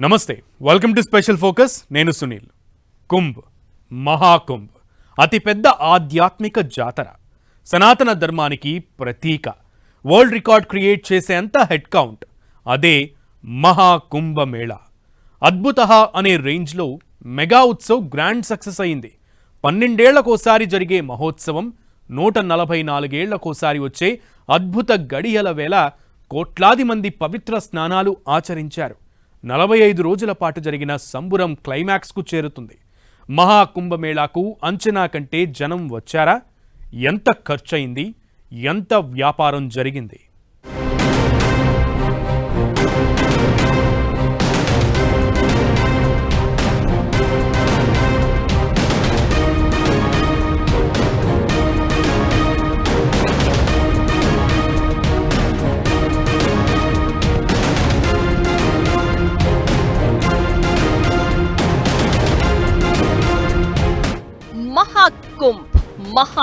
నమస్తే welcome to special focus నేను సునీల్. కుంభ్ మహాకుంభ్. అతిపెద్ద ఆధ్యాత్మిక జాతర. సనాతన ధర్మానికి ప్రతీక. వరల్డ్ రికార్డ్ క్రియేట్ చేసేంత హెడ్ కౌంట్ అదే మహాకుంభ మేళా. అద్భుత అనే రేంజ్లో మెగా ఉత్సవ్ గ్రాండ్ సక్సెస్ అయింది. పన్నెండేళ్ళకోసారి జరిగే మహోత్సవం నూట నలభై నాలుగేళ్ళకోసారి వచ్చే అద్భుత గడియల వేళ కోట్లాది మంది పవిత్ర స్నానాలు ఆచరించారు. నలభై ఐదు రోజుల పాటు జరిగిన సంబురం క్లైమాక్స్కు చేరుతుంది. మహాకుంభమేళాకు అంచనా కంటే జనం వచ్చారా? ఎంత ఖర్చయింది? ఎంత వ్యాపారం జరిగింది?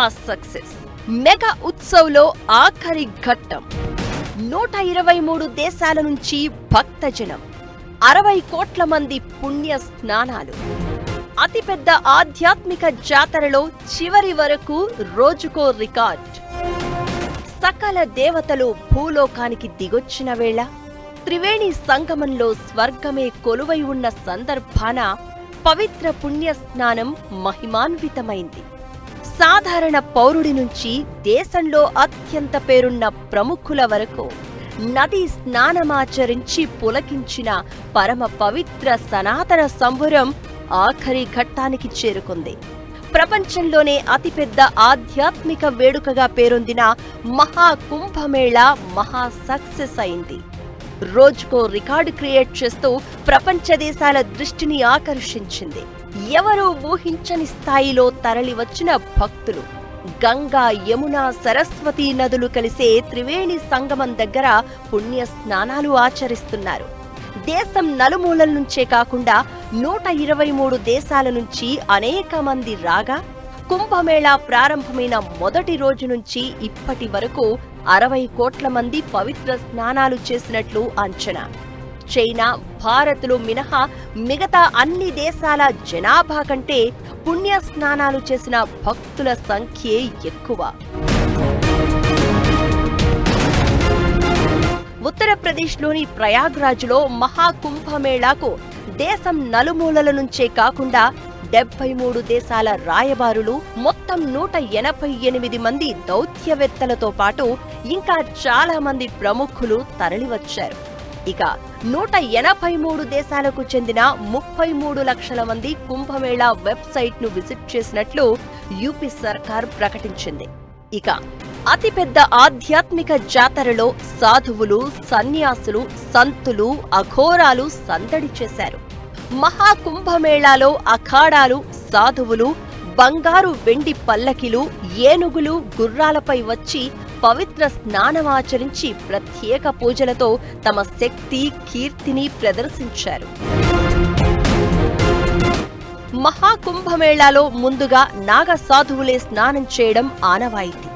సక్సెస్. మెగా ఉత్సవ్లో ఆఖరి ఘట్టం. నూట ఇరవై మూడు దేశాల నుంచి భక్తజనం. అరవై కోట్ల మంది పుణ్య స్నానాలు. అతిపెద్ద ఆధ్యాత్మిక జాతరలో చివరి వరకు రోజుకో రికార్డ్. సకల దేవతలు భూలోకానికి దిగొచ్చిన వేళ త్రివేణి సంగమంలో స్వర్గమే కొలువై ఉన్న సందర్భాన పవిత్ర పుణ్య స్నానం మహిమాన్వితమైంది. సాధారణ పౌరుడి నుంచి దేశంలో అత్యంత పేరున్న ప్రముఖుల వరకు నది స్నానమాచరించి పులకించిన పరమ పవిత్ర సనాతన సంబురం ఆఖరి ఘట్టానికి చేరుకుంది. ప్రపంచంలోనే అతిపెద్ద ఆధ్యాత్మిక వేడుకగా పేరొందిన మహాకుంభమేళ మహా సక్సెస్ అయింది. రోజుకో రికార్డు క్రియేట్ చేస్తూ ప్రపంచ దేశాల దృష్టిని ఆకర్షించింది. ఎవరూ ఊహించని స్థాయిలో తరలివచ్చిన భక్తులు. గంగా యమున సరస్వతి నదులు కలిసే త్రివేణి సంగమం దగ్గర పుణ్య స్నానాలు ఆచరిస్తున్నారు. దేశం నలుమూలల నుంచే కాకుండా నూట ఇరవై మూడు దేశాల నుంచి అనేక మంది రాగా కుంభమేళా ప్రారంభమైన మొదటి రోజు నుంచి ఇప్పటి వరకు అరవై కోట్ల మంది పవిత్ర స్నానాలు చేసినట్లు అంచనా. చైనా భారత్లు మినహా మిగతా అన్ని దేశాల జనాభా కంటే పుణ్య స్నానాలు చేసిన భక్తుల సంఖ్యే ఎక్కువ. ఉత్తరప్రదేశ్లోని ప్రయాగ్రాజ్లో మహాకుంభమేళాకు దేశం నలుమూలల నుంచే కాకుండా డెబ్బై మూడు దేశాల రాయబారులు మొత్తం నూట ఎనభై ఎనిమిది మంది దౌత్యవేత్తలతో పాటు ఇంకా చాలా మంది ప్రముఖులు తరలివచ్చారు. ఇక నూట ఎనభై మూడు దేశాలకు చెందిన ముప్పై మూడు లక్షల మంది కుంభమేళా వెబ్సైట్ను విజిట్ చేసినట్లు యూపీ సర్కార్ ప్రకటించింది. ఇక అతిపెద్ద ఆధ్యాత్మిక జాతరలో సాధువులు సన్యాసులు సంతులు అఘోరాలు సందడి చేశారు. మహాకుంభమేళాలో అఖాడాలు సాధువులు బంగారు వెండి పల్లకిలు ఏనుగులు గుర్రాలపై వచ్చి పవిత్ర స్నానమాచరించి ప్రత్యేక పూజలతో తమ శక్తి కీర్తిని ప్రదర్శించారు. మహాకుంభమేళాలో ముందుగా నాగ సాధువులే స్నానం చేయడం ఆనవాయితీ.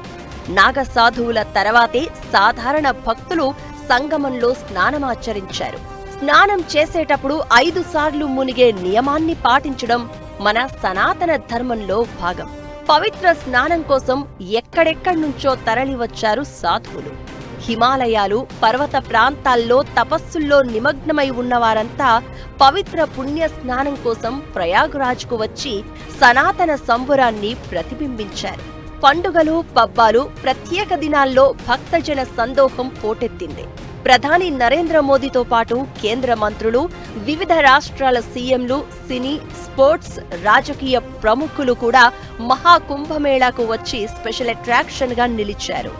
నాగ సాధువుల తర్వాతే సాధారణ భక్తులు సంగమంలో స్నానమాచరించారు స్నానం చేసేటప్పుడు ఐదు సార్లు మునిగే నియమాన్ని పాటించడం మన సనాతన ధర్మంలో భాగం. పవిత్ర స్నానం కోసం ఎక్కడెక్కడి నుంచో తరలివచ్చారు సాధువులు. హిమాలయాలు పర్వత ప్రాంతాల్లో తపస్సుల్లో నిమగ్నమై ఉన్నవారంతా పవిత్ర పుణ్య స్నానం కోసం ప్రయాగ్రాజ్కు వచ్చి సనాతన సంబురాన్ని ప్రతిబింబించారు. పండుగలు పబ్బాలు ప్రత్యేక దినాల్లో భక్తజన సందోహం పోటెత్తింది. ప్రధాని నరేంద్ర మోదీతో పాటు కేంద్ర మంత్రులు వివిధ రాష్ట్రాల సీఎంలు సినీ స్పోర్ట్స్ రాజకీయ ప్రముఖులు కూడా మహాకుంభమేళాకు వచ్చి స్పెషల్ అట్రాక్షన్గా నిలిచారు.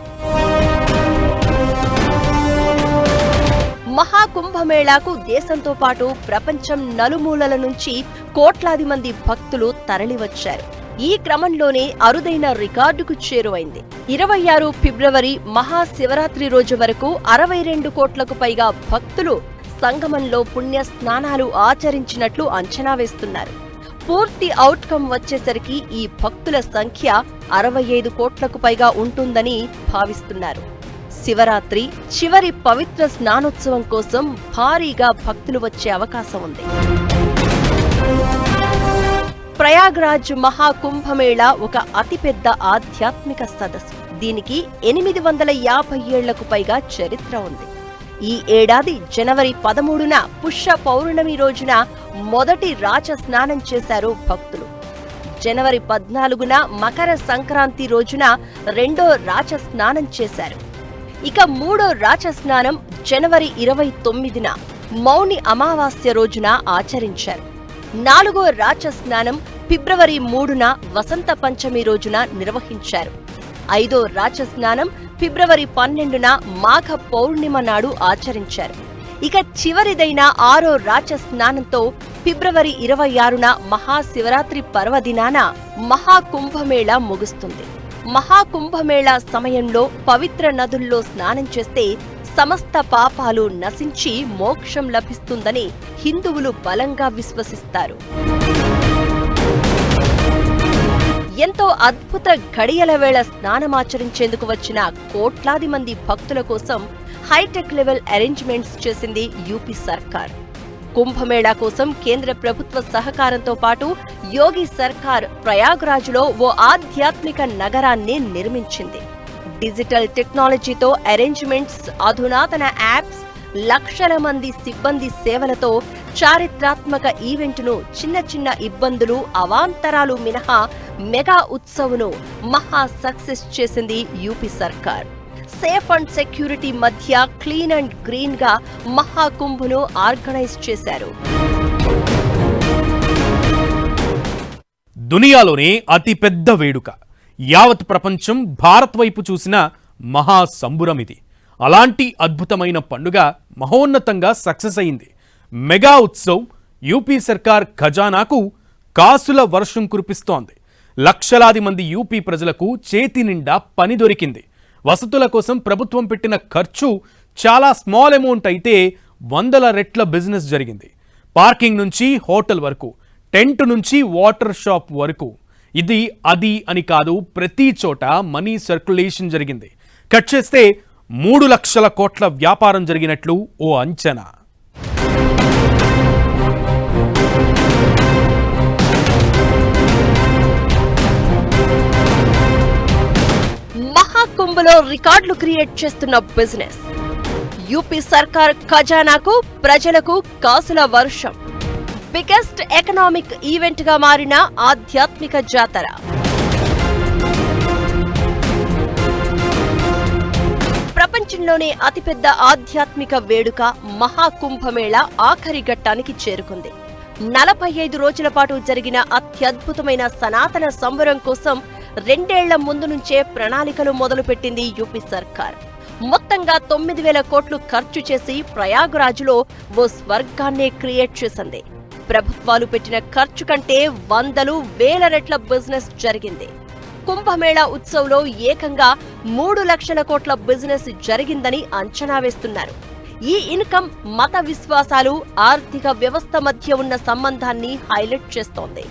మహాకుంభమేళాకు దేశంతో పాటు ప్రపంచం నలుమూలల నుంచి కోట్లాది మంది భక్తులు తరలివచ్చారు. ఈ క్రమంలోనే అరుదైన రికార్డుకు చేరువైంది. ఇరవై ఆరు ఫిబ్రవరి మహాశివరాత్రి రోజు వరకు అరవై రెండు కోట్లకు పైగా భక్తులు సంగమంలో పుణ్య స్నానాలు ఆచరించినట్లు అంచనా వేస్తున్నారు. పూర్తి అవుట్కమ్ వచ్చేసరికి ఈ భక్తుల సంఖ్య అరవై ఐదు కోట్లకు పైగా ఉంటుందని భావిస్తున్నారు. శివరాత్రి చివరి పవిత్ర స్నానోత్సవం కోసం భారీగా భక్తులు వచ్చే అవకాశం ఉంది. ప్రయాగ్రాజ్ మహాకుంభమేళ ఒక అతిపెద్ద ఆధ్యాత్మిక సదస్సు. దీనికి ఎనిమిది వందల యాభై ఏళ్ళకు పైగా చరిత్ర ఉంది. ఈ ఏడాది జనవరి పదమూడున పుష్య పౌర్ణమి రోజున మొదటి రాచ స్నానం చేశారు భక్తులు. జనవరి పద్నాలుగున మకర సంక్రాంతి రోజున రెండో రాచ స్నానం చేశారు. ఇక మూడో రాచ స్నానం జనవరి ఇరవై తొమ్మిదిన మౌని అమావాస్య రోజున ఆచరించారు. నాలుగో రాచ స్నానం ఫిబ్రవరి మూడున వసంత పంచమి రోజున నిర్వహించారు. ఐదో రాచ స్నానం ఫిబ్రవరి పన్నెండున మాఘ పౌర్ణిమ నాడు ఆచరించారు. ఇక చివరిదైన ఆరో రాచ స్నానంతో ఫిబ్రవరి ఇరవై ఆరున మహాశివరాత్రి పర్వదినాన మహాకుంభమేళ ముగుస్తుంది. మహాకుంభమేళ సమయంలో పవిత్ర నదుల్లో స్నానం చేస్తే సమస్త పాపాలు నశించి మోక్షం లభిస్తుందని హిందువులు బలంగా విశ్వసిస్తారు. ఎంతో అద్భుత ఘడియల వేళ స్నానమాచరించేందుకు వచ్చిన కోట్లాది మంది భక్తుల కోసం హైటెక్ లెవెల్ అరేంజ్మెంట్స్ చేసింది యూపీ సర్కార్. కుంభమేళా కోసం కేంద్ర ప్రభుత్వ సహకారంతో పాటు యోగి సర్కార్ ప్రయాగ్రాజ్లో ఓ ఆధ్యాత్మిక నగరాన్ని నిర్మించింది. డిజిటల్ టెక్నాలజీతో అరేంజ్మెంట్స్ అధునాతన యాప్స్ లక్షల మంది సిబ్బంది సేవలతో చారిత్రాత్మక ఈవెంట్ను చిన్న చిన్న ఇబ్బందులు అవాంతరాలు మినహా మెగా ఉత్సవ్ను మహా సక్సెస్ చేసింది యూపీ సర్కార్. సేఫ్ అండ్ సెక్యూరిటీ మధ్య క్లీన్ అండ్ గ్రీన్గా మహాకుంభ్ను ఆర్గనైజ్ చేశారు. దునియాలోనే అతిపెద్ద వేడుక. యావత్ ప్రపంచం భారత్ వైపు చూసిన మహా సంబురం ఇది అలాంటి అద్భుతమైన పండుగ మహోన్నతంగా సక్సెస్ అయింది. మెగా ఉత్సవ్ యూపీ సర్కార్ ఖజానాకు కాసుల వర్షం కురిపిస్తోంది. లక్షలాది మంది యూపీ ప్రజలకు చేతి నిండా పని దొరికింది. వసతుల కోసం ప్రభుత్వం పెట్టిన ఖర్చు చాలా స్మాల్ అమౌంట్ అయితే వందల రెట్ల బిజినెస్ జరిగింది. పార్కింగ్ నుంచి హోటల్ వరకు టెంట్ నుంచి వాటర్ షాప్ వరకు ఇది అది అని కాదు ప్రతి చోట మనీ సర్క్యులేషన్ జరిగింది. కట్ చేస్తే మూడు లక్షల కోట్ల వ్యాపారం జరిగినట్లు ఓ అంచనా. మహాకుంభలో రికార్డులు క్రియేట్ చేస్తున్న బిజినెస్. యూపీ సర్కార్ ఖజానాకు ప్రజలకు కాసుల వర్షం. బిగ్గెస్ట్ ఎకనామిక్ ఈవెంట్గా మారిన ఆధ్యాత్మిక జాతర. ప్రపంచంలోనే అతిపెద్ద ఆధ్యాత్మిక వేడుక మహాకుంభమేళ ఆఖరి ఘట్టానికి చేరుకుంది. నలభై ఐదు రోజుల పాటు జరిగిన అత్యద్భుతమైన సనాతన సంబరం కోసం రెండేళ్ళ ముందు నుంచే ప్రణాళికలు మొదలుపెట్టింది యూపీ సర్కార్. మొత్తంగా తొమ్మిది వేల కోట్లు ఖర్చు చేసి ప్రయాగ్రాజ్లో ఓ స్వర్గాన్నే క్రియేట్ చేసింది. ప్రభుత్వాలు పెట్టిన ఖర్చు కంటే వందలు వేల రెట్ల బిజినెస్ జరిగింది. కుంభమేళా ఉత్సవ్లో ఏకంగా మూడు లక్షల కోట్ల బిజినెస్ జరిగిందని అంచనా వేస్తున్నారు. ఈ ఇన్కమ్ మత విశ్వాసాలు ఆర్థిక వ్యవస్థ మధ్య ఉన్న సంబంధాన్ని హైలైట్ చేస్తోంది.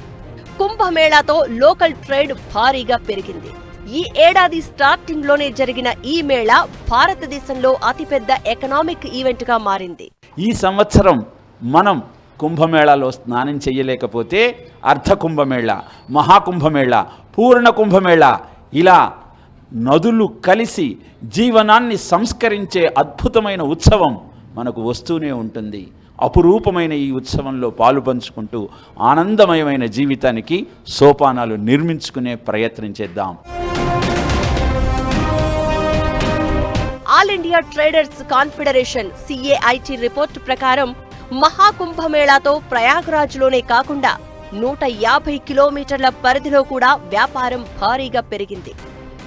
కుంభమేళాతో లోకల్ ట్రేడ్ భారీగా పెరిగింది. ఈ ఏడాది స్టార్టింగ్లోనే జరిగిన ఈ మేళా భారతదేశంలో అతిపెద్ద ఎకనామిక్ ఈవెంట్గా మారింది. ఈ సంవత్సరం మనం కుంభమేళాలో స్నానం చేయలేకపోతే అర్ధ కుంభమేళ మహాకుంభమేళ పూర్ణ కుంభమేళ ఇలా నదులు కలిసి జీవనాన్ని సంస్కరించే అద్భుతమైన ఉత్సవం మనకు వస్తూనే ఉంటుంది. అపురూపమైన ఈ ఉత్సవంలో పాలు పంచుకుంటూ ఆనందమయమైన జీవితానికి సోపానాలు నిర్మించుకునే ప్రయత్నం చేద్దాం. All India traders confederation CAIT report ప్రకారం మహాకుంభమేళాతో ప్రయాగ్రాజ్లోనే కాకుండా నూట యాభై కిలోమీటర్ల పరిధిలో కూడా వ్యాపారం భారీగా పెరిగింది.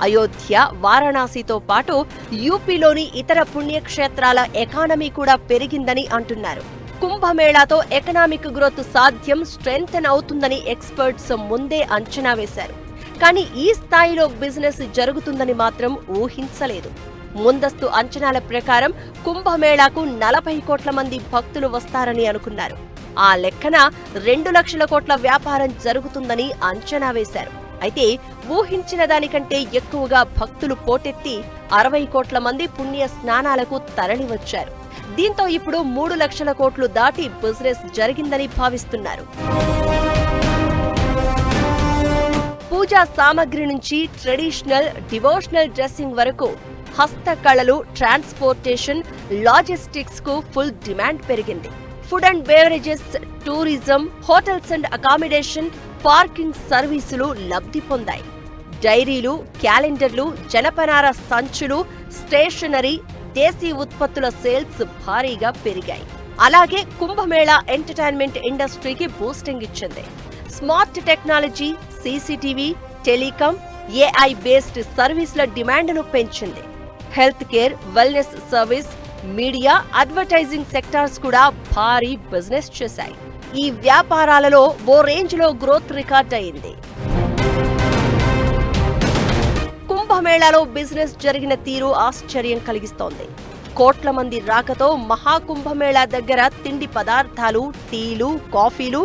అయోధ్య వారణాసితో పాటు యూపీలోని ఇతర పుణ్యక్షేత్రాల ఎకానమీ కూడా పెరిగిందని అంటున్నారు. కుంభమేళాతో ఎకనామిక్ గ్రోత్ సాధ్యం స్ట్రెంగ్తన్ అవుతుందని ఎక్స్పర్ట్స్ ముందే అంచనా వేశారు. కానీ ఈ స్థాయిలో బిజినెస్ జరుగుతుందని మాత్రం ఊహించలేదు. ముందస్తు అంచనాల ప్రకారం కుంభమేళాకు నలభై కోట్ల మంది భక్తులు వస్తారని అనుకున్నారు. ఆ లెక్కన రెండు లక్షల కోట్ల వ్యాపారం జరుగుతుందని అంచనా వేశారు. అయితే ఊహించిన దానికంటే ఎక్కువగా భక్తులు పోటెత్తి అరవై కోట్ల మంది పుణ్య స్నానాలకు తరలివచ్చారు. దీంతో ఇప్పుడు మూడు లక్షల కోట్లు దాటి బిజినెస్ జరిగిందని భావిస్తున్నారు. పూజా సామగ్రి నుంచి ట్రెడిషనల్ డివోషనల్ డ్రెస్సింగ్ వరకు హస్తకళలు ట్రాన్స్పోర్టేషన్ లాజిస్టిక్స్కు ఫుల్ డిమాండ్ పెరిగింది. Food and beverages tourism hotels and accommodation parking సర్వీసులు లబ్ధి పొందాయి. డైరీలు క్యాలెండర్లు జనపనార సంచులు స్టేషనరీ దేశీ ఉత్పత్తుల సేల్స్ భారీగా పెరిగాయి. అలాగే కుంభమేళా ఎంటర్టైన్మెంట్ ఇండస్ట్రీకి బూస్టింగ్ ఇచ్చింది. Smart technology CCTV telecom AI based సర్వీసుల డిమాండ్ను పెంచింది. Health care wellness service media advertising sectors కూడా భారీ బిజినెస్ చేశాయి. ఈ వ్యాపారాలలో ఓ రేంజ్లో గ్రోత్ రికార్డ్ అయింది. కుంభమేళాలో బిజినెస్ జరిగిన తీరు ఆశ్చర్యం కలిగిస్తోంది. కోట్ల మంది రాకతో మహాకుంభమేళా దగ్గర తిండి పదార్థాలు టీలు కాఫీలు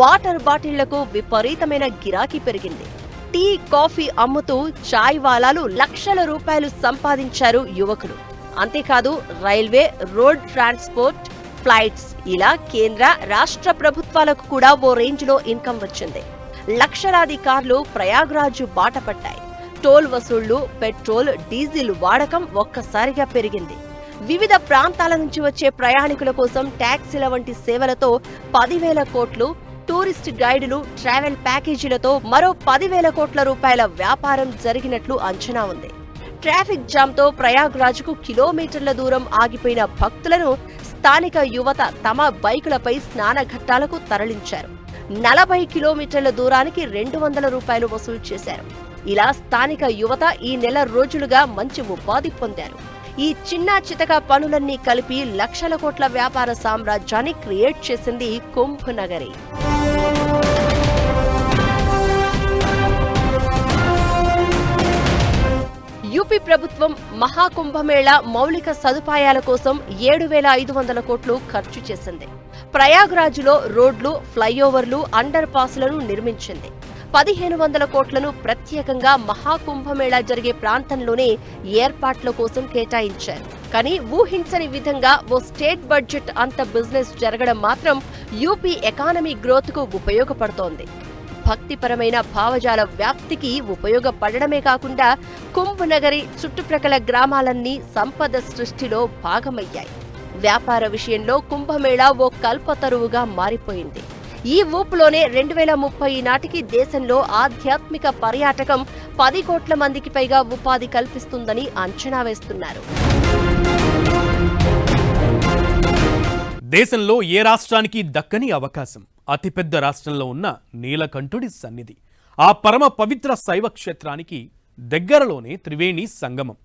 వాటర్ బాటిళ్ళకు విపరీతమైన గిరాకీ పెరిగింది. టీ కాఫీ అమ్ముతూ చాయ్ వాలాలు లక్షల రూపాయలు సంపాదించారు యువకులు. అంతేకాదు రైల్వే రోడ్ ట్రాన్స్పోర్ట్ ఫ్లైట్స్ ఇలా కేంద్ర రాష్ట్ర ప్రభుత్వాలకు కూడా ఓ రేంజ్లో ఇన్కమ్ వచ్చింది. లక్షలాది కార్లు ప్రయాగ్రాజ్ బాట పట్టాయి. టోల్ వసూళ్ళు పెట్రోల్ డీజిల్ వాడకం ఒక్కసారిగా పెరిగింది. వివిధ ప్రాంతాల నుంచి వచ్చే ప్రయాణికుల కోసం ట్యాక్సీల వంటి సేవలతో పదివేల కోట్లు టూరిస్ట్ గైడులు ట్రావెల్ ప్యాకేజీలతో మరో పదివేల కోట్ల రూపాయల వ్యాపారం జరిగినట్లు అంచనా ఉంది. ట్రాఫిక్ జామ్తో ప్రయాగ్రాజ్కు కిలోమీటర్ల దూరం ఆగిపోయిన భక్తులను స్థానిక యువత తమ బైకులపై స్నానఘట్టాలకు తరలించారు. నలభై కిలోమీటర్ల దూరానికి రెండు వందల రూపాయలు వసూలు చేశారు. ఇలా స్థానిక యువత ఈ నెల రోజులుగా మంచి ఉపాధి పొందారు. ఈ చిన్న చితక పనులన్నీ కలిపి లక్షల కోట్ల వ్యాపార సామ్రాజ్యాన్ని క్రియేట్ చేసింది కుంభ్ నగరి. యూపీ ప్రభుత్వం మహాకుంభమేళా మౌలిక సదుపాయాల కోసం ఏడు వేల ఐదు వందల కోట్లు ఖర్చు చేసింది. ప్రయాగ్రాజ్లో రోడ్లు ఫ్లైఓవర్లు అండర్ పాస్లను నిర్మించింది. పదిహేను వందల కోట్లను ప్రత్యేకంగా మహాకుంభమేళా జరిగే ప్రాంతంలోనే ఏర్పాట్ల కోసం కేటాయించారు. కానీ ఊహించని విధంగా ఓ స్టేట్ బడ్జెట్ అంత బిజినెస్ జరగడం మాత్రం యూపీ ఎకానమీ గ్రోత్కు ఉపయోగపడుతోంది. భక్తిపరమైన భావజాల వ్యాప్తికి ఉపయోగపడడమే కాకుండా కుంభనగరి చుట్టుప్రక్కల గ్రామాలన్నీ సంపద సృష్టిలో భాగమయ్యాయి. వ్యాపార విషయంలో కుంభమేళా ఓ కల్పతరువుగా మారిపోయింది. ఈ ఊపులోనే రెండు వేల ముప్పై నాటికి దేశంలో ఆధ్యాత్మిక పర్యాటకం పది కోట్ల మందికి పైగా ఉపాధి కల్పిస్తుందని అంచనా వేస్తున్నారు. దేశంలో ఏ రాష్ట్రానికి దక్కని అవకాశం? అతిపెద్ద రాష్ట్రంలో ఉన్న నీలకంఠుడి సన్నిధి. ఆ పరమ పవిత్ర శైవ క్షేత్రానికి దగ్గరలోనే త్రివేణి సంగమం.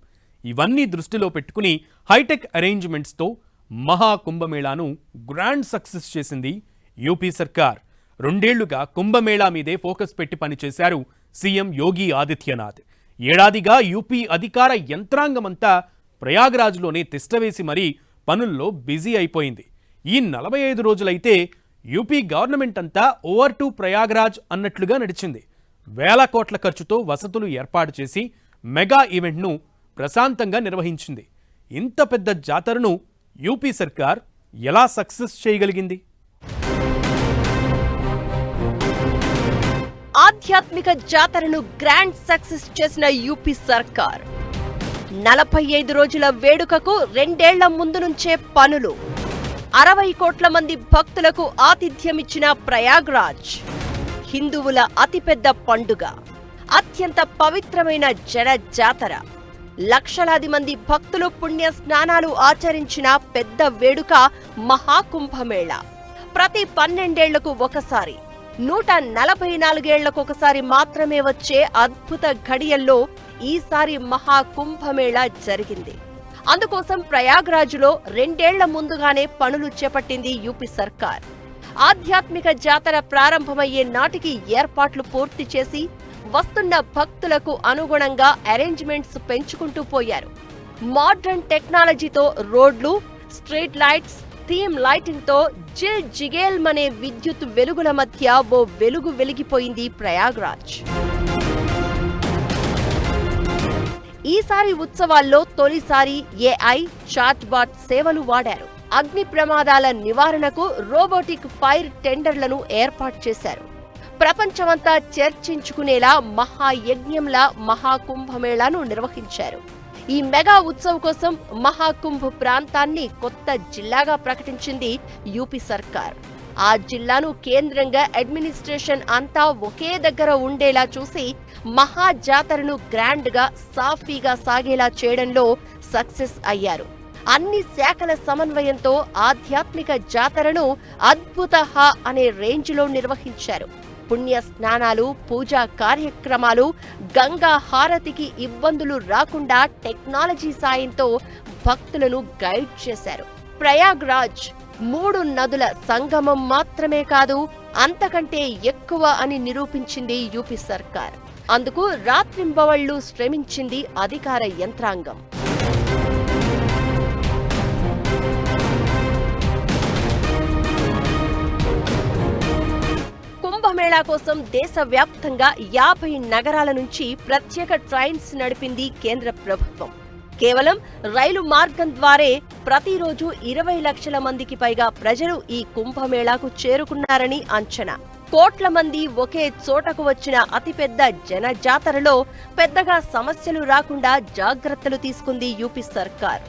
ఇవన్నీ దృష్టిలో పెట్టుకుని హైటెక్ అరేంజ్మెంట్స్తో మహాకుంభమేళాను గ్రాండ్ సక్సెస్ చేసింది యూపీ సర్కార్. రెండేళ్ళుగా కుంభమేళా మీదే ఫోకస్ పెట్టి పనిచేశారు సీఎం యోగి ఆదిత్యనాథ్. ఏడాదిగా యూపీ అధికార యంత్రాంగమంతా ప్రయాగ్రాజ్లోనే తిష్టవేసి మరీ పనుల్లో బిజీ అయిపోయింది. ఈ నలభై ఐదు రోజులైతే యూపీ గవర్నమెంట్ అంతా ఓవర్ టు ప్రయాగ్రాజ్ అన్నట్లుగా నడిచింది. వేల కోట్ల ఖర్చుతో వసతులు ఏర్పాటు చేసి మెగా ఈవెంట్ను ప్రశాంతంగా నిర్వహించింది. ఇంత పెద్ద జాతరను యూపీ సర్కార్ ఎలా సక్సెస్ చేయగలిగింది? ఆధ్యాత్మిక జాతరను గ్రాండ్ సక్సెస్ చేసిన యూపీ సర్కార్. నలభై ఐదు రోజుల వేడుకకు రెండేళ్ళ ముందు నుంచే పనులు. అరవై కోట్ల మంది భక్తులకు ఆతిథ్యమిచ్చిన ప్రయాగ్రాజ్. హిందువుల అతిపెద్ద పండుగ. అత్యంత పవిత్రమైన జడ జాతర. లక్షలాది మంది భక్తులు పుణ్య స్నానాలు ఆచరించిన పెద్ద వేడుక మహాకుంభమేళ. ప్రతి పన్నెండేళ్ళకు ఒకసారి. నూట నలభై నాలుగేళ్ళకు ఒకసారి మాత్రమే వచ్చే అద్భుత ఘడియల్లో ఈసారి మహాకుంభమేళ జరిగింది. అందుకోసం ప్రయాగ్రాజులో రెండేళ్ళ ముందుగానే పనులు చేపట్టింది యూపీ సర్కార్. ఆధ్యాత్మిక జాతర ప్రారంభమయ్యే నాటికి ఏర్పాట్లు పూర్తి చేసి వస్తున్న భక్తులకు అనుగుణంగా అరేంజ్మెంట్స్ పెంచుకుంటూ పోయారు. మోడ్రన్ టెక్నాలజీతో రోడ్లు స్ట్రీట్ లైట్స్ థీమ్ లైటింగ్తో జిల్ జిగేల్ అనే విద్యుత్ వెలుగుల మధ్య ఓ వెలుగు వెలిగిపోయింది ప్రయాగ్రాజ్. ఈసారి ఉత్సవాల్లో తొలిసారి ఏఐ చాట్బాట్ సేవలు వాడారు. అగ్ని ప్రమాదాల నివారణకు రోబోటిక్ ఫైర్ టెండర్లను ఏర్పాటు చేశారు. ప్రపంచమంతా చర్చించుకునేలా మహాయజ్ఞంలా మహాకుంభమేళాను నిర్వహించారు. ఈ మెగా ఉత్సవ్ కోసం మహాకుంభ్ ప్రాంతాన్ని కొత్త జిల్లాగా ప్రకటించింది యూపీ సర్కార్. ఆ జిల్లాను కేంద్రంగా అడ్మినిస్ట్రేషన్ అంతా ఒకే దగ్గర ఉండేలా చూసి మహా జాతరను గ్రాండ్గా సాఫీగా సాగేలా చేయడంలో సక్సెస్ అయ్యారు. అన్ని శాఖల సమన్వయంతో ఆధ్యాత్మిక జాతరను అద్భుత అనే రేంజ్లో నిర్వహించారు. పుణ్య స్నానాలు పూజా కార్యక్రమాలు గంగా హారతికి ఇబ్బందులు రాకుండా టెక్నాలజీ సాయంతో భక్తులను గైడ్ చేశారు. ప్రయాగ్రాజ్ మూడు నదుల సంగమం మాత్రమే కాదు అంతకంటే ఎక్కువ అని నిరూపించింది యూపీ సర్కార్. అందుకు రాత్రింబవళ్ళు శ్రమించింది అధికార యంత్రాంగం. కుంభమేళా కోసం దేశవ్యాప్తంగా యాభై నగరాల నుంచి ప్రత్యేక ట్రైన్స్ నడిపింది కేంద్ర ప్రభుత్వం. కేవలం రైలు మార్గం ద్వారే ప్రతిరోజు ఇరవై లక్షల మందికి పైగా ప్రజలు ఈ కుంభమేళాకు చేరుకున్నారని అంచనా. కోట్ల మంది ఒకే చోటకు వచ్చిన అతిపెద్ద జన జాతరలో పెద్దగా సమస్యలు రాకుండా జాగ్రత్తలు తీసుకుంది యూపీ సర్కార్.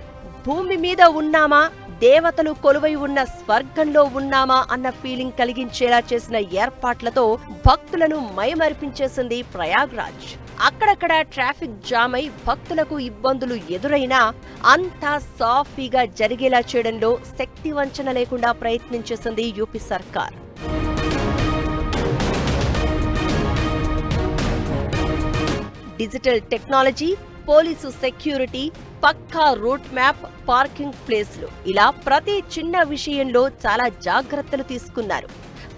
భూమి మీద ఉన్నామా? దేవతలు కొలువై ఉన్న స్వర్గంలో ఉన్నామా అన్న ఫీలింగ్ కలిగించేలా చేసిన ఏర్పాట్లతో భక్తులను మయమర్పించేసింది ప్రయాగ్రాజ్. అక్కడక్కడ ట్రాఫిక్ జామ్ అయి భక్తులకు ఇబ్బందులు ఎదురైనా అంతా సాఫీగా జరిగేలా చేయడంలో శక్తి వంచన లేకుండా ప్రయత్నించేసింది యూపీ సర్కార్. డిజిటల్ టెక్నాలజీ పోలీసు సెక్యూరిటీ పక్కా రూట్ మ్యాప్ పార్కింగ్ ప్లేస్లు. ఇలా ప్రతి చిన్న విషయంలో చాలా జాగ్రత్తలు తీసుకున్నారు.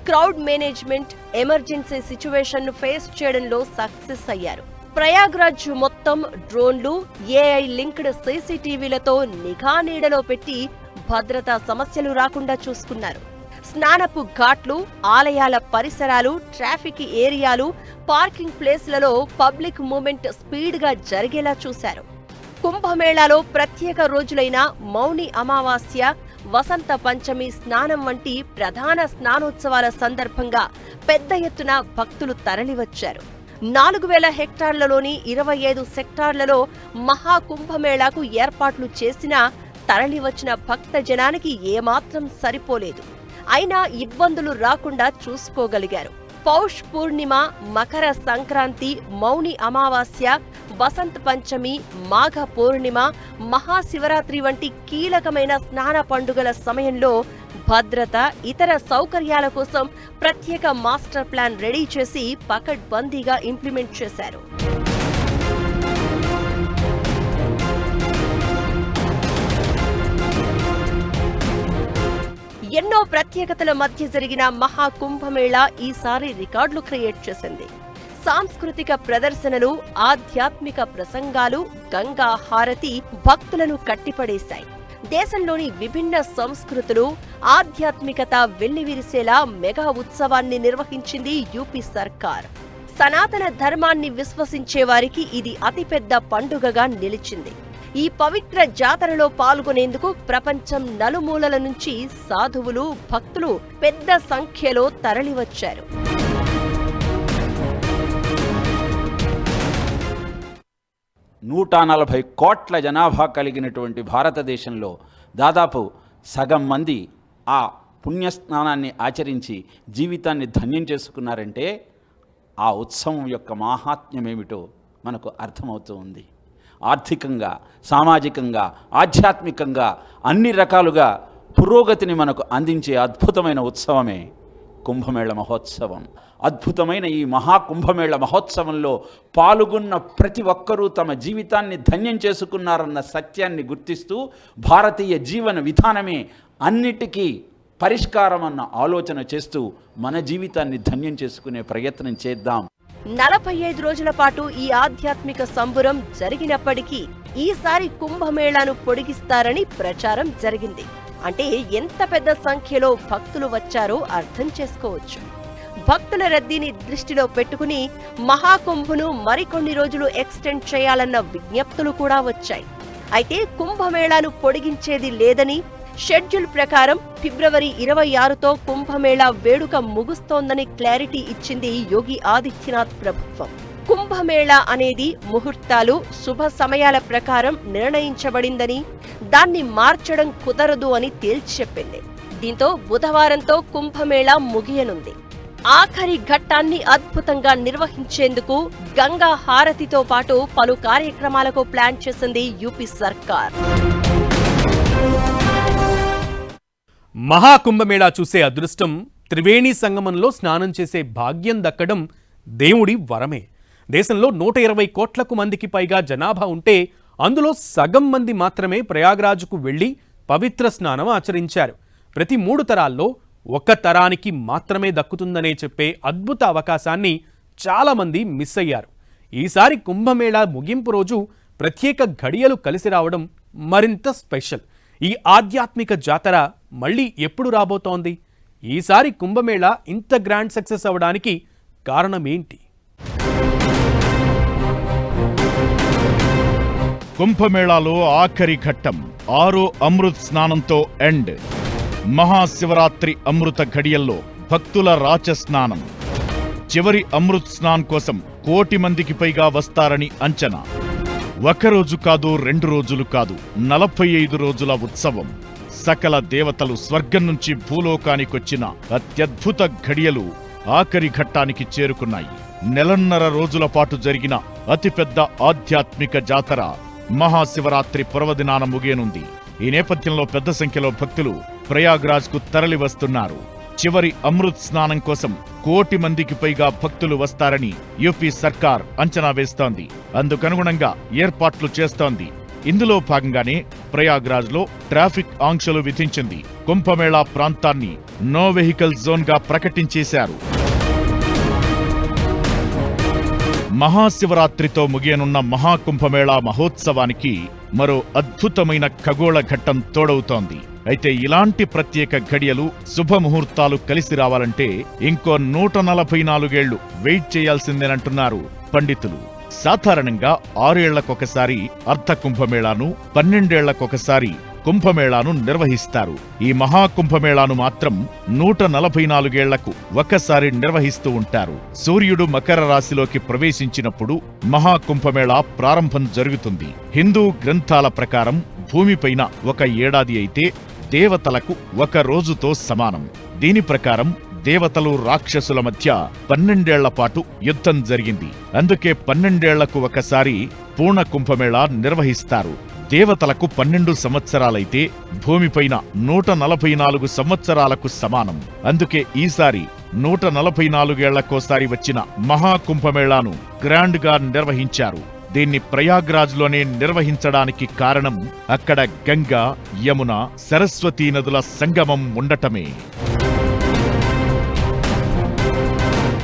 క్రౌడ్ మేనేజ్మెంట్ ఎమర్జెన్సీ సిచ్యువేషన్ను ఫేస్ చేయడంలో సక్సెస్ అయ్యారు. ప్రయాగ్రాజ్ మొత్తం డ్రోన్లు ఏఐ లింక్డ్ సీసీటీవీలతో నిఘా నీడలో పెట్టి భద్రతా సమస్యలు రాకుండా చూసుకున్నారు. స్నానపు ఘాట్లు ఆలయాల పరిసరాలు ట్రాఫిక్ ఏరియాలు పార్కింగ్ ప్లేస్లలో పబ్లిక్ మూమెంట్ స్పీడ్గా జరిగేలా చూశారు. కుంభమేళాలో ప్రత్యేక రోజులైన మౌని అమావాస్య వసంత పంచమి స్నానం వంటి ప్రధాన స్నానోత్సవాల సందర్భంగా పెద్ద ఎత్తున భక్తులు తరలివచ్చారు. నాలుగు వేల హెక్టార్లలోని ఇరవై ఐదు సెక్టార్లలో మహాకుంభమేళాకు ఏర్పాట్లు చేసినా తరలివచ్చిన భక్త జనానికి ఏమాత్రం సరిపోలేదు. అయినా ఇబ్బందులు రాకుండా చూసుకోగలిగారు. పౌష్ పూర్ణిమ మకర సంక్రాంతి మౌని అమావాస్య వసంత పంచమి మాఘ పూర్ణిమ మహాశివరాత్రి వంటి కీలకమైన స్నాన పండుగల సమయంలో భద్రత ఇతర సౌకర్యాల కోసం ప్రత్యేక మాస్టర్ ప్లాన్ రెడీ చేసి పకడ్బందీగా ఇంప్లిమెంట్ చేశారు. ఎన్నో ప్రత్యేకతల మధ్య జరిగిన మహాకుంభమేళా ఈసారి రికార్డులు క్రియేట్ చేసింది. సాంస్కృతిక ప్రదర్శనలు ఆధ్యాత్మిక ప్రసంగాలు గంగా హారతి భక్తులను కట్టిపడేశాయి. దేశంలోని విభిన్న సంస్కృతులు ఆధ్యాత్మికత వెల్లివిరిసేలా మెగా ఉత్సవాన్ని నిర్వహించింది యూపీ సర్కార్. సనాతన ధర్మాన్ని విశ్వసించే వారికి ఇది అతిపెద్ద పండుగగా నిలిచింది. ఈ పవిత్ర జాతరలో పాల్గొనేందుకు ప్రపంచం నలుమూలల నుంచి సాధువులు భక్తులు పెద్ద సంఖ్యలో తరలివచ్చారు. నూట నలభై కోట్ల జనాభా కలిగినటువంటి భారతదేశంలో దాదాపు సగం మంది ఆ పుణ్యస్నానాన్ని ఆచరించి జీవితాన్ని ధన్యం చేసుకున్నారంటే ఆ ఉత్సవం యొక్క మాహాత్మ్యమేమిటో మనకు అర్థమవుతూ ఉంది. ఆర్థికంగా సామాజికంగా ఆధ్యాత్మికంగా అన్ని రకాలుగా పురోగతిని మనకు అందించే అద్భుతమైన ఉత్సవమే కుంభమేళ మహోత్సవం. అద్భుతమైన ఈ మహాకుంభమేళ మహోత్సవంలో పాల్గొన్న ప్రతి ఒక్కరూ తమ జీవితాన్ని ధన్యం చేసుకున్నారన్న సత్యాన్ని గుర్తిస్తూ భారతీయ జీవన విధానమే అన్నిటికీ పరిష్కారం అన్న ఆలోచన చేస్తూ మన జీవితాన్ని ధన్యం చేసుకునే ప్రయత్నం చేద్దాం. నలభై ఐదు రోజుల పాటు ఈ ఆధ్యాత్మిక సంబురం జరిగినప్పటికీ ఈసారి కుంభమేళాను పొడిగిస్తారని ప్రచారం జరిగింది. అంటే ఎంత పెద్ద సంఖ్యలో భక్తులు వచ్చారో అర్థం చేసుకోవచ్చు. భక్తుల రద్దీని దృష్టిలో పెట్టుకుని మహాకుంభను మరికొన్ని రోజులు ఎక్స్టెండ్ చేయాలన్న విజ్ఞప్తులు కూడా వచ్చాయి. అయితే కుంభమేళాను పొడిగించేది లేదని షెడ్యూల్ ప్రకారం ఫిబ్రవరి ఇరవై ఆరుతో కుంభమేళా వేడుక ముగుస్తోందని క్లారిటీ ఇచ్చింది యోగి ఆదిత్యనాథ్ ప్రభుత్వం. కుంభమేళా అనేది ముహూర్తాలు శుభ సమయాల ప్రకారం నిర్ణయించబడిందని దాన్ని మార్చడం కుదరదు అని తేల్చి చెప్పింది. దీంతో బుధవారంతో కుంభమేళా ముగియనుంది. ఆఖరి ఘట్టాన్ని అద్భుతంగా నిర్వహించేందుకు గంగా హారతితో పాటు పలు కార్యక్రమాలకు ప్లాన్ చేసింది యూపీ సర్కార్. మహాకుంభమేళా చూసే అదృష్టం త్రివేణి సంగమంలో స్నానం చేసే భాగ్యం దక్కడం దేవుడి వరమే. దేశంలో నూట ఇరవై కోట్లకు మందికి పైగా జనాభా ఉంటే అందులో సగం మంది మాత్రమే ప్రయాగ్రాజ్కు వెళ్ళి పవిత్ర స్నానం ఆచరించారు. ప్రతి మూడు తరాల్లో ఒక తరానికి మాత్రమే దక్కుతుందనే చెప్పే అద్భుత అవకాశాన్ని చాలామంది మిస్ అయ్యారు. ఈసారి కుంభమేళా ముగింపు రోజు ప్రత్యేక ఘడియలు కలిసి రావడం మరింత స్పెషల్. ఈ ఆధ్యాత్మిక జాతర మళ్ళీ ఎప్పుడు రాబోతోంది? ఈసారి కుంభమేళ ఇంత గ్రాండ్ సక్సెస్ అవడానికి కారణమేంటి? కుంభమేళాలో ఆఖరి ఘట్టం ఆరో అమృత్ స్నానంతో ఎండ్. మహాశివరాత్రి అమృత ఘడియల్లో భక్తుల రాచ స్నానం. చివరి అమృత్ స్నాన్ కోసం కోటి మందికి పైగా వస్తారని అంచనా. ఒకరోజు కాదు రెండు రోజులు కాదు నలభై ఐదు రోజుల ఉత్సవం. సకల దేవతలు స్వర్గం నుంచి భూలోకానికొచ్చిన అత్యద్భుత ఘడియలు ఆఖరి ఘట్టానికి చేరుకున్నాయి. నెలన్నర రోజుల పాటు జరిగిన అతిపెద్ద ఆధ్యాత్మిక జాతర మహాశివరాత్రి పర్వదినాన ముగియనుంది. ఈ నేపథ్యంలో పెద్ద సంఖ్యలో భక్తులు ప్రయాగ్రాజ్కు తరలి వస్తున్నారు చివరి అమృత్ స్నానం కోసం కోటి మందికి పైగా భక్తులు వస్తారని యూపీ సర్కార్ అంచనా వేస్తోంది. అందుకనుగుణంగా ఏర్పాట్లు చేస్తోంది. ఇందులో భాగంగానే ప్రయాగ్రాజ్లో ట్రాఫిక్ ఆంక్షలు విధించింది. కుంభమేళా ప్రాంతాన్ని నో వెహికల్ జోన్గా ప్రకటించేశారు. మహాశివరాత్రితో ముగియనున్న మహాకుంభమేళా మహోత్సవానికి మరో అద్భుతమైన ఖగోళ ఘట్టం తోడవుతోంది. అయితే ఇలాంటి ప్రత్యేక ఘడియలు శుభముహూర్తాలు కలిసి రావాలంటే ఇంకో నూట నలభై నాలుగేళ్ళు వెయిట్ చేయాల్సిందేనంటున్నారు పండితులు. సాధారణంగా ఆరేళ్ళకొకసారి అర్ధ కుంభమేళాను పన్నెండేళ్ళకొకసారి కుంభమేళాను నిర్వహిస్తారు. ఈ మహాకుంభమేళాను మాత్రం నూట నలభై నాలుగేళ్ళకు ఒకసారి నిర్వహిస్తూ ఉంటారు. సూర్యుడు మకర రాశిలోకి ప్రవేశించినప్పుడు మహాకుంభమేళా ప్రారంభం జరుగుతుంది. హిందూ గ్రంథాల ప్రకారం భూమిపైన ఒక ఏడాది అయితే దేవతలకు ఒక రోజుతో సమానం. దీని ప్రకారం దేవతలు రాక్షసుల మధ్య పన్నెండేళ్ళ పాటు యుద్ధం జరిగింది. అందుకే పన్నెండేళ్ళకు ఒకసారి పూర్ణ కుంభమేళా నిర్వహిస్తారు. దేవతలకు పన్నెండు సంవత్సరాలైతే భూమిపైన నూట నలభై నాలుగు సంవత్సరాలకు సమానం. అందుకే ఈసారి నూట నలభై నాలుగేళ్ళకోసారి వచ్చిన మహాకుంభమేళాను గ్రాండ్గా నిర్వహించారు. దీన్ని ప్రయాగ్రాజ్లోనే నిర్వహించడానికి కారణం అక్కడ గంగా యమున సరస్వతీ నదుల సంగమం ఉండటమే.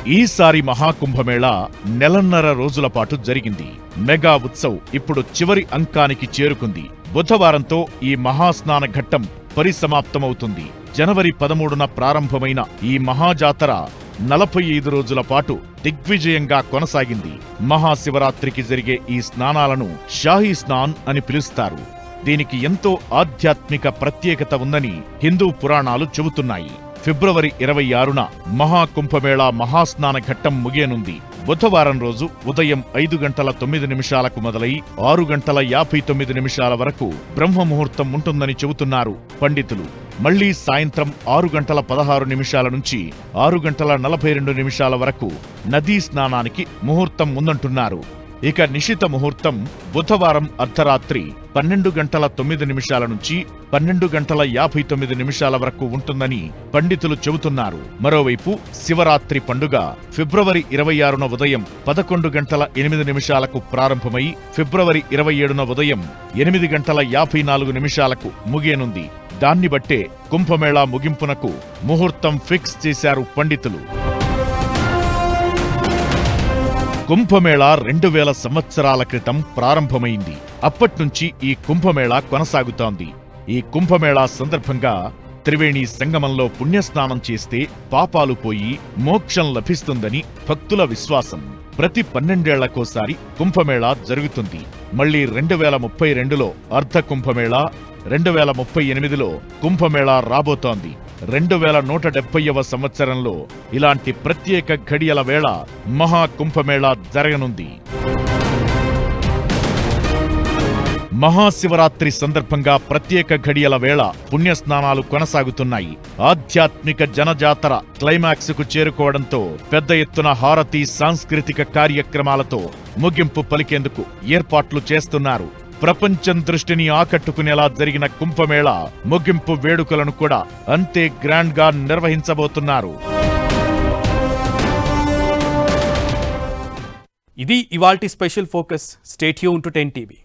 ఈసారి మహాకుంభమేళ నెలన్నర రోజుల పాటు జరిగింది. మెగా ఉత్సవ్ ఇప్పుడు చివరి అంకానికి చేరుకుంది. బుధవారంతో ఈ మహాస్నాన ఘట్టం పరిసమాప్తమవుతుంది. జనవరి పదమూడున ప్రారంభమైన ఈ మహాజాతర నలభై ఐదు రోజుల పాటు దిగ్విజయంగా కొనసాగింది. మహాశివరాత్రికి జరిగే ఈ స్నానాలను షాహీ స్నాన్ అని పిలుస్తారు. దీనికి ఎంతో ఆధ్యాత్మిక ప్రత్యేకత ఉందని హిందూ పురాణాలు చెబుతున్నాయి. ఫిబ్రవరి ఇరవై ఆరున మహాకుంభమేళా మహాస్నాన ఘట్టం ముగియనుంది. బుధవారం రోజు ఉదయం ఐదు గంటల తొమ్మిది నిమిషాలకు మొదలై ఆరు గంటల యాభై తొమ్మిది నిమిషాల వరకు బ్రహ్మ ముహూర్తం ఉంటుందని చెబుతున్నారు పండితులు. మళ్ళీ సాయంత్రం ఆరు గంటల పదహారు నిమిషాల నుంచి ఆరు గంటల నలభై రెండు నిమిషాల వరకు నదీ స్నానానికి ముహూర్తం ఉందంటున్నారు. ఇక నిశిత ముహూర్తం బుధవారం అర్ధరాత్రి పన్నెండు గంటల తొమ్మిది నిమిషాల నుంచి పన్నెండు గంటల యాభై తొమ్మిది నిమిషాల వరకు ఉంటుందని పండితులు చెబుతున్నారు. మరోవైపు శివరాత్రి పండుగ ఫిబ్రవరి ఇరవై ఆరున ఉదయం పదకొండు గంటల ఎనిమిది నిమిషాలకు ప్రారంభమై ఫిబ్రవరి ఇరవై ఏడున ఉదయం ఎనిమిది గంటల యాభై నాలుగు నిమిషాలకు ముగియనుంది. దాన్ని బట్టే కుంభమేళా ముగింపునకు ముహూర్తం ఫిక్స్ చేశారు పండితులు. కుంభమేళా రెండు వేల సంవత్సరాల క్రితం ప్రారంభమైంది. అప్పట్నుంచి ఈ కుంభమేళా కొనసాగుతోంది. ఈ కుంభమేళా సందర్భంగా త్రివేణి సంగమంలో పుణ్యస్నానం చేస్తే పాపాలు పోయి మోక్షం లభిస్తుందని భక్తుల విశ్వాసం. ప్రతి పన్నెండేళ్ళకోసారి కుంభమేళా జరుగుతుంది. మళ్ళీ రెండు వేల ముప్పై రెండులో అర్ధ కుంభమేళా రెండు వేల ముప్పై ఎనిమిదిలో కుంభమేళా రాబోతోంది. రెండు వేల నూట డెబ్బైవ సంవత్సరంలో ఇలాంటి ప్రత్యేక ఘడియల వేళ మహాకుంభమేళా జరగనుంది. మహాశివరాత్రి సందర్భంగా ప్రత్యేక ఘడియల వేళ పుణ్యస్నానాలు కొనసాగుతున్నాయి. ఆధ్యాత్మిక జనజాతర క్లైమాక్స్కు చేరుకోవడంతో పెద్ద ఎత్తున హారతి సాంస్కృతిక కార్యక్రమాలతో ముగింపు పలికేందుకు ఏర్పాట్లు చేస్తున్నారు. ప్రపంచం దృష్టిని ఆకట్టుకునేలా జరిగిన కుంభమేళ ముగింపు వేడుకలను కూడా అంతే గ్రాండ్గా నిర్వహించబోతున్నారు. ఇది ఇవాల్టి special focus. Stay tuned to ten TV.